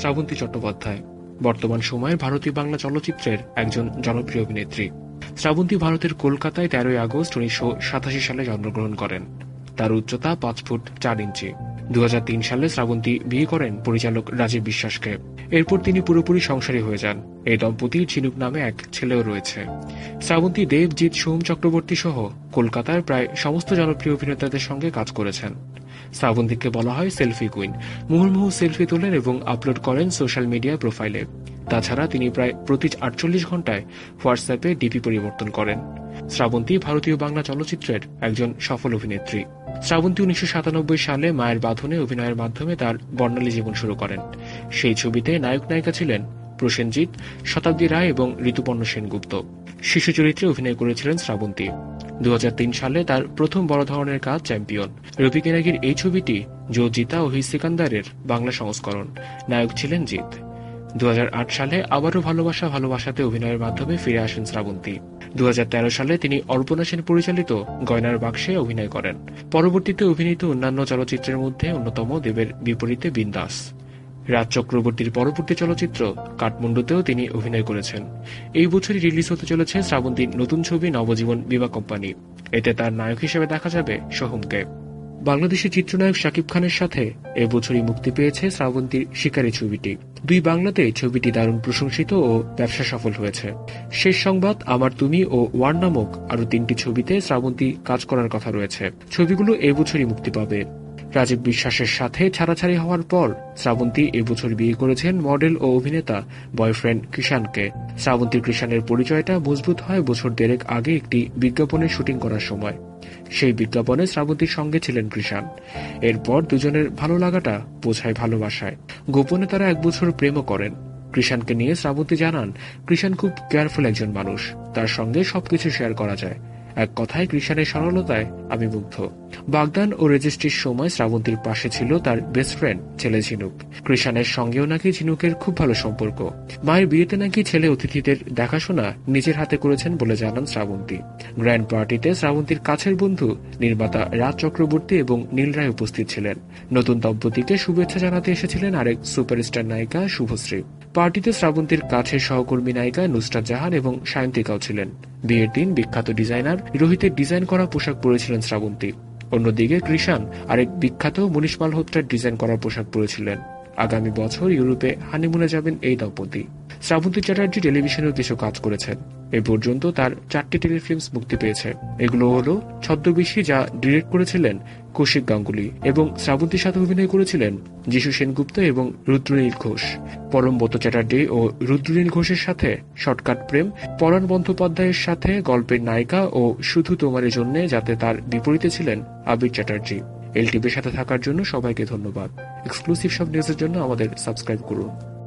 শ্রাবন্তী চট্টোপাধ্যায়, বর্তমান সময়ের ভারতীয় বাংলা চলচ্চিত্রের একজন জনপ্রিয় অভিনেত্রী। শ্রাবন্তী ভারতের কলকাতায় তেরোই আগস্ট উনিশশো সাতাশি সালে জন্মগ্রহণ করেন। তার উচ্চতা পাঁচ ফুট চার ইঞ্চি। দু সালে শ্রাবন্তী বিয়ে করেন পরিচালক রাজীব বিশ্বাসকে। এরপর তিনি পুরোপুরি সংসারী হয়ে যান। এই দম্পতির ঝিনুক নামে এক ছেলেও রয়েছে। শ্রাবন্তী দেবজিৎ সোম চক্রবর্তী সহ কলকাতার প্রায় সমস্ত জনপ্রিয় অভিনেতাদের সঙ্গে কাজ করেছেন। শ্রাবন্তীকে বলা হয় সেলফি কুইন। মুহুর্মুহু সেলফি তোলেন এবং আপলোড করেন সোশ্যাল মিডিয়া প্রোফাইলে। তাছাড়া তিনি প্রায় প্রতি আটচল্লিশ ঘন্টায় হোয়াটসঅ্যাপে ডিপি পরিবর্তন করেন। শ্রাবন্তী ভারতীয় বাংলা চলচ্চিত্রের একজন সফল অভিনেত্রী। শ্রাবন্তী উনিশশো সাতানব্বই সালে মায়ের বাঁধনে অভিনয়ের মাধ্যমে তার বর্ণালী জীবন শুরু করেন। সেই ছবিতে নায়ক নায়িকা ছিলেন প্রসেনজিৎ, শতাব্দী রায় এবং ঋতুপর্ণ সেনগুপ্ত। শিশু চরিত্রে অভিনয় করেছিলেন শ্রাবন্তী। দু সালে তার প্রথম বড় ধরনের কাজ চ্যাম্পিয়ন। রবি কেনাগির এই ছবিটি জো জিতা ও হি সিকান্দারের বাংলা সংস্করণ। নায়ক ছিলেন জিৎ। দু সালে আবারও ভালোবাসা ভালোবাসাতে অভিনয়ের মাধ্যমে ফিরে আসেন শ্রাবন্তী। দু হাজার তেরো সালে তিনি অর্পণা সেন পরিচালিত গয়নার বাক্সে অভিনয় করেন। পরবর্তীতে অভিনীত অন্যান্য চলচ্চিত্রের মধ্যে অন্যতম দেবের বিপরীতে বিন্দাস। রাজ চক্রবর্তীর পরবর্তী চলচ্চিত্র কাঠমান্ডুতেও তিনি অভিনয় করেছেন। এই বছরই রিলিজ হতে চলেছে শ্রাবন্তীর নতুন ছবি নবজীবন বিমা কোম্পানি। এতে তার নায়ক হিসেবে দেখা যাবে সোহমকে। বাংলাদেশের চিত্রনায়ক শাকিব খানের সাথে এবছরই মুক্তি পেয়েছে শ্রাবন্তীর শিকারী ছবিটি। দুই বাংলাতে ছবিটি দারুণ প্রশংসিত ও ব্যবসা সফল হয়েছে। শেষ সংবাদ, আমার তুমি ও ওয়ার নামক আরও তিনটি ছবিতে শ্রাবন্তী কাজ করার কথা রয়েছে। ছবিগুলো এবছরই মুক্তি পাবে। রাজীব বিশ্বাসের সাথে ছাড়াছাড়ি হওয়ার পর শ্রাবন্তী এবছর বিয়ে করেছেন মডেল ও অভিনেতা বয়ফ্রেন্ড কৃষাণকে। শ্রাবন্তী কৃষাণের পরিচয়টা মজবুত হয় বছর দেড়েক আগে একটি বিজ্ঞাপনের শুটিং করার সময়। সেই বিজ্ঞাপনে শ্রাবন্তীর সঙ্গে ছিলেন কৃষাণ। এরপর দুজনের ভালো লাগাটা বোঝায় ভালোবাসায়। গোপনে তারা এক বছর প্রেমও করেন। কৃষাণকে নিয়ে শ্রাবন্তী জানান, কৃষাণ খুব কেয়ারফুল একজন মানুষ। তার সঙ্গে সবকিছু শেয়ার করা যায়। এক কথায় কৃষাণের সরলতায় আমি মুগ্ধ। বাগদান ও রেজিস্ট্রির সময় শ্রাবন্তীর পাশে ছিল তার বেস্ট ফ্রেন্ড ছেলে ঝিনুক। কৃষাণের সঙ্গেও নাকি ঝিনুকের খুব ভালো সম্পর্ক। মায়ের বিয়েতে নাকি ছেলে অতিথিদের দেখাশোনা নিজের হাতে করেছেন বলে জানান শ্রাবন্তী। গ্র্যান্ড পার্টিতে শ্রাবন্তীর কাছের বন্ধু নির্মাতা রাজ চক্রবর্তী এবং নীল রায় উপস্থিত ছিলেন। নতুন দম্পতিকে শুভেচ্ছা জানাতে এসেছিলেন আরেক সুপারস্টার নায়িকা শুভশ্রী। পার্টিতে শ্রাবন্তীর কাছের সহকর্মী নায়িকা নুসরাত জাহান এবং সায়ন্তিকাও ছিলেন। বিয়ের দিন বিখ্যাত ডিজাইনার রোহিতের ডিজাইন করা পোশাক পরেছিলেন শ্রাবন্তী। অন্যদিকে কৃষাণ আরেক বিখ্যাত মনীষ মালহোত্রার ডিজাইন করা পোশাক পরেছিলেন। আগামী বছর ইউরোপে হানিমুনে যাবেন এই দম্পতি। শ্রাবন্তী চ্যাটার্জি টেলিভিশনেও কিছু কাজ করেছেন। এ পর্যন্ত তার চারটি টেলিফিল্মস মুক্তি পেয়েছে। এগুলো হলো ছদ্মবেশী, যা ডিরেক্ট করেছিলেন কৌশিক গাঙ্গুলি এবং শ্রাবন্তীর সাথে অভিনয় করেছিলেন যিশু সেনগুপ্ত এবং রুদ্রনীল ঘোষ। পরমব্রত চ্যাটার্জি ও রুদ্রনীল ঘোষের সাথে শর্টকাট প্রেম, পরাণ বন্দ্যোপাধ্যায়ের সাথে গল্পের নায়িকা ও শুধু তোমার জন্য, যাতে তার বিপরীতে ছিলেন আবির চ্যাটার্জি। এলটিভির সাথে থাকার জন্য সবাইকে ধন্যবাদ। এক্সক্লুসিভ সব নিউজের জন্য আমাদের সাবস্ক্রাইব করুন।